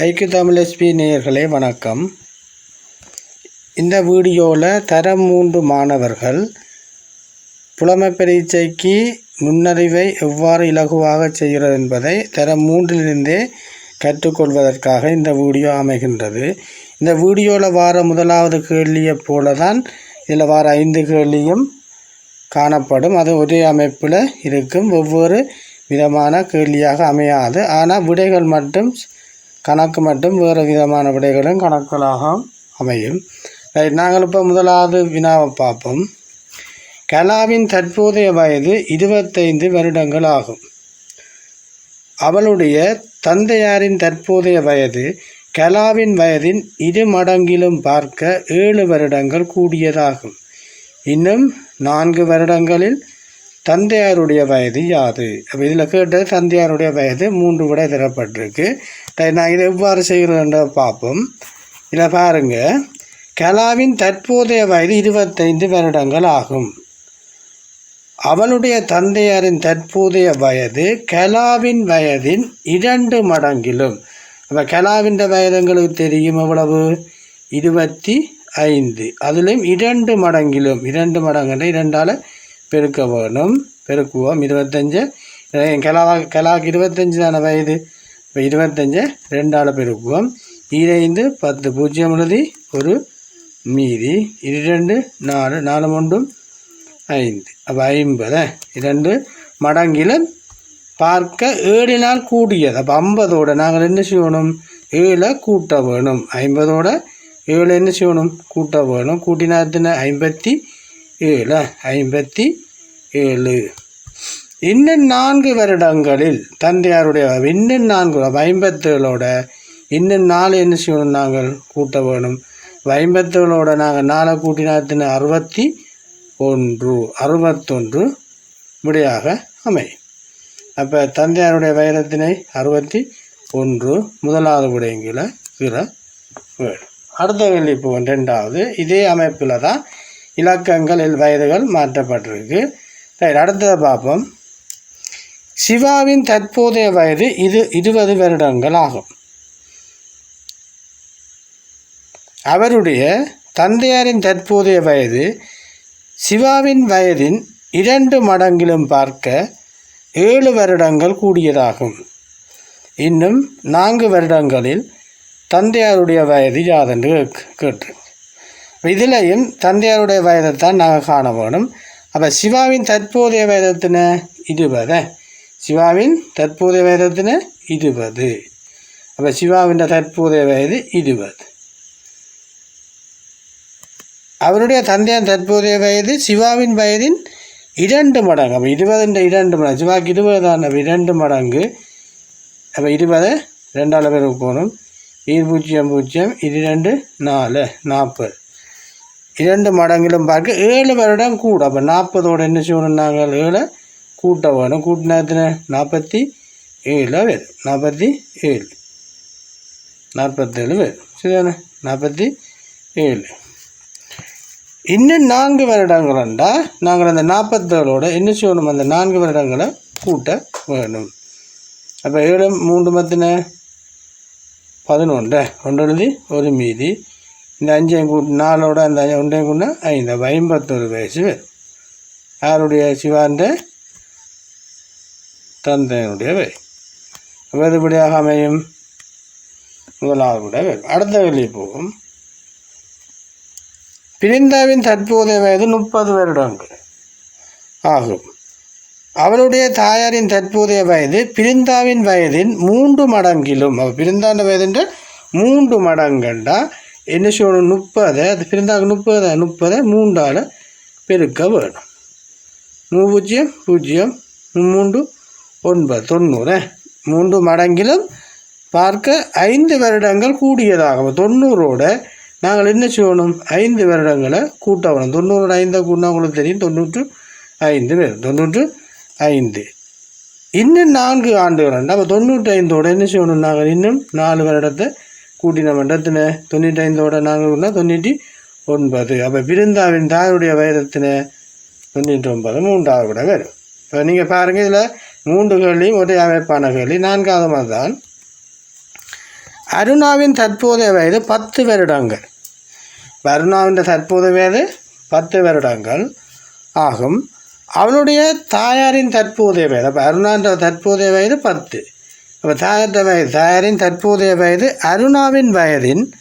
ஐக்கிய தமிழ் எஸ்பி நேயர்களே வணக்கம். இந்த வீடியோவில் தரம் மூன்று மாணவர்கள் புலமை பரீட்சைக்கு நுண்ணறிவை எவ்வாறு இலகுவாக செய்கிறது என்பதை தரம் மூன்றிலிருந்தே கற்றுக்கொள்வதற்காக இந்த வீடியோ அமைகின்றது. இந்த வீடியோவில் வார முதலாவது கேள்வியைப் போல தான் இதில் வார ஐந்து கேள்வியும் காணப்படும். அது ஒரே அமைப்பில் இருக்கும். ஒவ்வொரு விதமான கேள்வியாக அமையாது. ஆனால் விடைகள் மட்டும் கணக்கு மட்டும் வேறு விதமான விடைகளும் கணக்குகளாக அமையும். ரைட் நாங்கள் இப்போ முதலாவது வினாவை பார்ப்போம். கலாவின் தற்போதைய வயது இருபத்தைந்து வருடங்கள் ஆகும். அவளுடைய தந்தையாரின் தற்போதைய வயது கலாவின் வயதின் இரு மடங்கிலும் பார்க்க ஏழு வருடங்கள் கூடியதாகும். இன்னும் நான்கு வருடங்களில் தந்தையாருடைய வயது யாது? அப்போ இதில் கேட்டது தந்தையாருடைய வயது மூன்று விட தரப்பட்டிருக்கு நான் இதை எவ்வாறு செய்கிறதுன்ற பார்ப்போம். இதில் பாருங்கள் கலாவின் தற்போதைய வயது இருபத்தைந்து வருடங்கள் ஆகும். அவளுடைய தந்தையாரின் தற்போதைய வயது கலாவின் வயதின் இரண்டு மடங்கிலும். அப்போ கலாவின் வயது எங்களுக்கு தெரியும் எவ்வளவு? இருபத்தி ஐந்து. அதிலும் இரண்டு மடங்கிலும். இரண்டு மடங்குன்னு இரண்டால் பெருக்க வேணும் பெருக்குவோம். இருபத்தஞ்சு. கலாவா கலாவுக்கு இருபத்தஞ்சு தானே வயது இப்போ இருபத்தஞ்சு ரெண்டால் பெருக்குவோம். இரைந்து பத்து. பூஜ்ஜியம் எழுதி ஒரு மீதி. இரண்டு நாலு. நாலு மூன்றும் ஐந்து. அப்போ ஐம்பது. இரண்டு மடங்கில் பார்க்க ஏழினால் கூடியது. அப்போ ஐம்பதோட நாங்கள் என்ன செய்யணும்? ஏழை கூட்ட வேணும். ஐம்பதோட ஏழு என்ன செய்யணும்? கூட்ட வேணும். கூட்டினா எத்தனை? ஐம்பத்தி ஏழு ஐம்பத்தி ஏழு. இன்னும் நான்கு வருடங்களில் தந்தையாருடைய இன்னும் நான்கு ஐம்பத்தேழோட இன்னும் நாலு என்ன செய்யணும் நாங்கள் கூட்ட வேணும். ஐம்பத்தேழோட நாங்கள் நாளை கூட்டினா அறுபத்தி ஒன்று அறுபத்தொன்று முடியாக அமையும். அப்போ தந்தையாருடைய வைரத்தினை அறுபத்தி ஒன்று முதலாவது விடைங்கில பிற வேணும் அடுத்த வெள்ளி இப்போ ரெண்டாவது இதே அமைப்பில் தான் இலக்கங்களில் வயதுகள் மாற்றப்பட்டிருக்கு. சரி அடுத்ததை பார்ப்போம். சிவாவின் தற்போதைய வயது இது இருபது வருடங்கள் ஆகும். அவருடைய தந்தையாரின் தற்போதைய வயது சிவாவின் வயதின் இரண்டு மடங்கிலும் பார்க்க ஏழு வருடங்கள் கூடியதாகும். இன்னும் நான்கு வருடங்களில் தந்தையாருடைய வயது யாதென்று கேட்டு இதிலையும் தந்தையாருடைய வயதைத்தான் நாங்கள் காண வேணும். அப்போ சிவாவின் தற்போதைய வயதத்தின இருபது. சிவாவின் தற்போதைய வயதத்தின இருபது. அப்போ சிவாவின் தற்போதைய வயது இருபது. அவருடைய தந்தையின் தற்போதைய வயது சிவாவின் வயதின் இரண்டு மடங்கு. அப்போ இருபதுன்ற இரண்டு மடங்கு. சிவாவுக்கு இருபது தான் அப்போ இரண்டு மடங்கு. அப்போ இருபதை ரெண்டால் பேருக்கு போகணும் இரு பூஜ்ஜியம் பூஜ்ஜியம் இது ரெண்டு நாலு நாற்பது. இரண்டு மடங்கிலும் பார்க்க ஏழு வருடம் கூட. அப்போ நாற்பதோட என்ன செய்யணும் நாங்கள் ஏழை கூட்ட வேணும். கூட்டினா நாற்பத்தி ஏழு வேறு நாற்பத்தி ஏழு. நாற்பத்தேழு வரும் சரிதானே? நாற்பத்தி ஏழு. இன்னும் நான்கு வருடங்கள்ண்டா நாங்கள் அந்த நாற்பத்தேழோட என்ன செய்யணும்? அந்த நான்கு வருடங்களை கூட்ட வேணும். அப்போ ஏழு மூன்று மத்தின பதினொன்று. ஒன்று எழுதி ஒரு மீதி இந்த அஞ்சையும் கூட்டி நாலோட அந்த அஞ்சு ஒன்றையும் கூட்டினா ஐந்து. அப்போ ஐம்பத்தொரு வயசு வரும். யாருடைய சிவாந்த தந்தையினுடைய வயது அப்போ இதுபடியாக அமையும்? முதலாவது கூட வரும். அடுத்த வெளியே போகும். பிரிந்தாவின் தற்போதைய வயது முப்பது வருடங்கள் ஆகும். அவளுடைய தாயாரின் தற்போதைய வயது பிரிந்தாவின் வயதின் மூன்று மடங்கிலும். அவள் பிரிந்தாண்ட வயதுன்ற மூன்று மடங்கண்டா? என்ன செய்யணும்? முப்பதை அது பிறந்தாக முப்பதை முப்பதை மூன்றால் பெருக்க வேணும். மூ பூஜ்ஜியம் பூஜ்ஜியம் மூன்று ஒன்பது தொண்ணூறு. மூன்று மடங்கிலும் பார்க்க ஐந்து வருடங்கள் கூடியதாகும் தொண்ணூறோட நாங்கள் என்ன செய்யணும்? ஐந்து வருடங்களை கூட்ட வேணும் தொண்ணூறு ஐந்தை கூட்டினா உங்களுக்கு தெரியும் தொண்ணூற்று ஐந்து பேர் தொண்ணூற்று ஐந்து. இன்னும் நான்கு ஆண்டுகள் நம்ம தொண்ணூற்றி ஐந்தோட என்ன செய்யணும் நாங்கள்? இன்னும் நாலு வருடத்தை கூட்டின மண்டத்தின தொண்ணூற்றி ஐந்தோட நாங்கள் தொண்ணூற்றி ஒன்பது. அப்போ பிருந்தாவின் தாயுடைய வைரத்தின தொண்ணூற்றி ஒன்பது மூன்றாவது கூட வரும். இப்போ நீங்கள் பாருங்கள் இதில் மூன்று கேள்வியும் ஒரே அமைப்பான கேள்வி நான்காவது மாதிரி தான் அருணாவின் தற்போதைய வயது பத்து வருடங்கள். அருணாவின் தற்போதைய வயது பத்து வருடங்கள் ஆகும். அவளுடைய தாயாரின் தற்போதைய வயது அப்போ அருணான்ற தற்போதைய வயது பத்து. அப்போ வயது தாயாரின் தற்போதைய வயது அருணாவின் வயதின்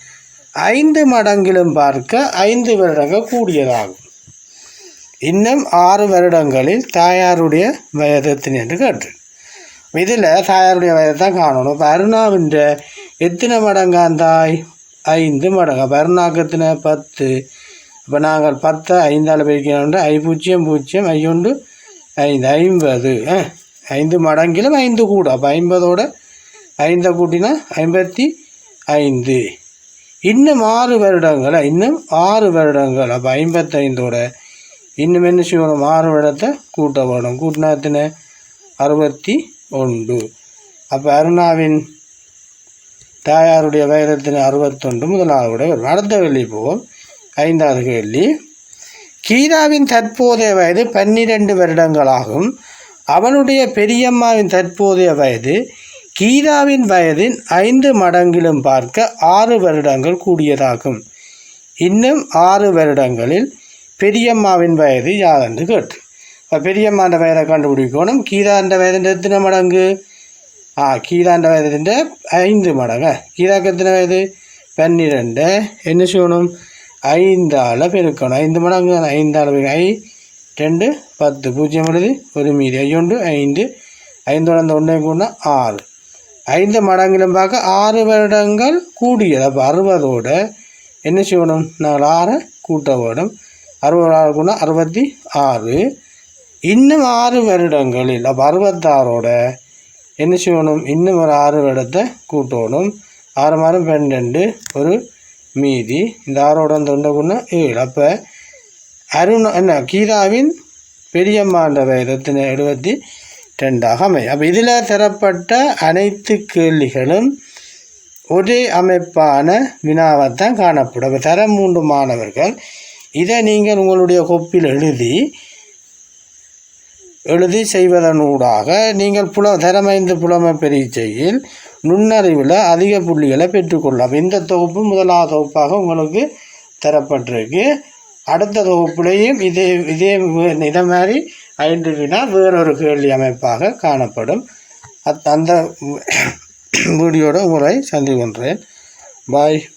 ஐந்து மடங்கிலும் பார்க்க ஐந்து வருடங்கள் கூடியதாகும். இன்னும் ஆறு வருடங்களில் தாயாருடைய வயதத்தின் என்று கேட்டு இதில் தாயாருடைய வயதை தான் காணணும். இப்போ அருணாவின் எத்தனை மடங்காந்தாய் ஐந்து மடங்கு. அப்போ அருணாக்கு எத்தனை? பத்து. இப்போ நாங்கள் பத்தை ஐந்தால் பிரிக்கணும் ஐ பூஜ்ஜியம் பூஜ்ஜியம் ஐயொண்டு ஐந்து ஐம்பது. ஆ, ஐந்து மடங்கிலும் ஐந்து கூட. அப்போ ஐம்பதோட ஐந்தை கூட்டினா ஐம்பத்தி ஐந்து. இன்னும் ஆறு வருடங்கள் இன்னும் ஆறு வருடங்கள். அப்போ ஐம்பத்தைந்தோட இன்னும் என்ன செய்யணும்? ஆறு வருடத்தை கூட்ட வேணும். கூட்டினா எத்தனை? அறுபத்தி ஒன்று. அப்போ அருணாவின் தாயாருடைய வயதத்தின் அறுபத்தொன்று முதலாவது வரும். அடுத்த கேள்வி போவோம். ஐந்தாவது கேள்வி. கீதாவின் தற்போதைய வயது பன்னிரண்டு வருடங்களாகும். அவனுடைய பெரியம்மாவின் தற்போதைய வயது கீதாவின் வயதின் ஐந்து மடங்கிலும் பார்க்க ஆறு வருடங்கள் கூடியதாகும். இன்னும் ஆறு வருடங்களில் பெரியம்மாவின் வயது யாரென்று கேட்டு. இப்போ பெரியம்மாண்ட வயதை கண்டுபிடிக்கணும். கீதாண்ட வயது எத்தனை மடங்கு? ஆ கீதாண்ட வயதுன்ற ஐந்து மடங்கு. கீதாக்கு எத்தனை வயது? பன்னிரெண்டு. என்ன செய்யணும்? ஐந்தால் பெருக்கணும். ஐந்து மடங்கு. ஐந்தால் ஐ ரெண்டு பத்து பூஜ்ஜியம் எழுதி ஒரு மீதி ஐயொண்டு ஐந்து ஐந்தோட அந்த ஒன்றே கூட ஆறு ஐந்து மடங்கிலும் பார்க்க ஆறு வருடங்கள் கூடியது அப்போ அறுபதோடு என்ன செய்யணும் நாங்கள் ஆறு கூட்ட வேணும் அறுபது ஆறு கூட அறுபத்தி ஆறு இன்னும் ஆறு வருடங்களில் அப்போ அறுபத்தாறோட என்ன செய்யணும் இன்னும் ஒரு ஆறு வருடத்தை கூட்டணும் ஆறு மாதம் பன்னெண்டு ஒரு மீதி இந்த ஆறோட அந்த ஒன்றை கொண்டு ஏழு அப்போ அருண் என்ன கீதாவின் பெரியம்மான்ற இருபத்தி எழுபத்தி ரெண்டாக அமை. அப்போ இதில் தரப்பட்ட அனைத்து கேள்விகளும் ஒரே அமைப்பான வினாவைத்தான் காணப்படும். அப்போ தர மூன்று மாணவர்கள். இதை நீங்கள் உங்களுடைய கொப்பில் எழுதி எழுதி செய்வதனூடாக நீங்கள் புல தரமைந்து புலமை பரீட்சையில் நுண்ணறிவில் அதிக புள்ளிகளை பெற்றுக்கொள்ளலாம். இந்த தொகுப்பு முதலாவது தொகுப்பாக உங்களுக்கு தரப்பட்டிருக்கு. அடுத்த தொகுப்புலேயும் இதே இதே இதை மாதிரி ஐந்து வினா வேறொரு கேள்வி அமைப்பாக காணப்படும். அத் அந்த வீடியோட உங்களை சந்திக்கின்றேன். பாய்.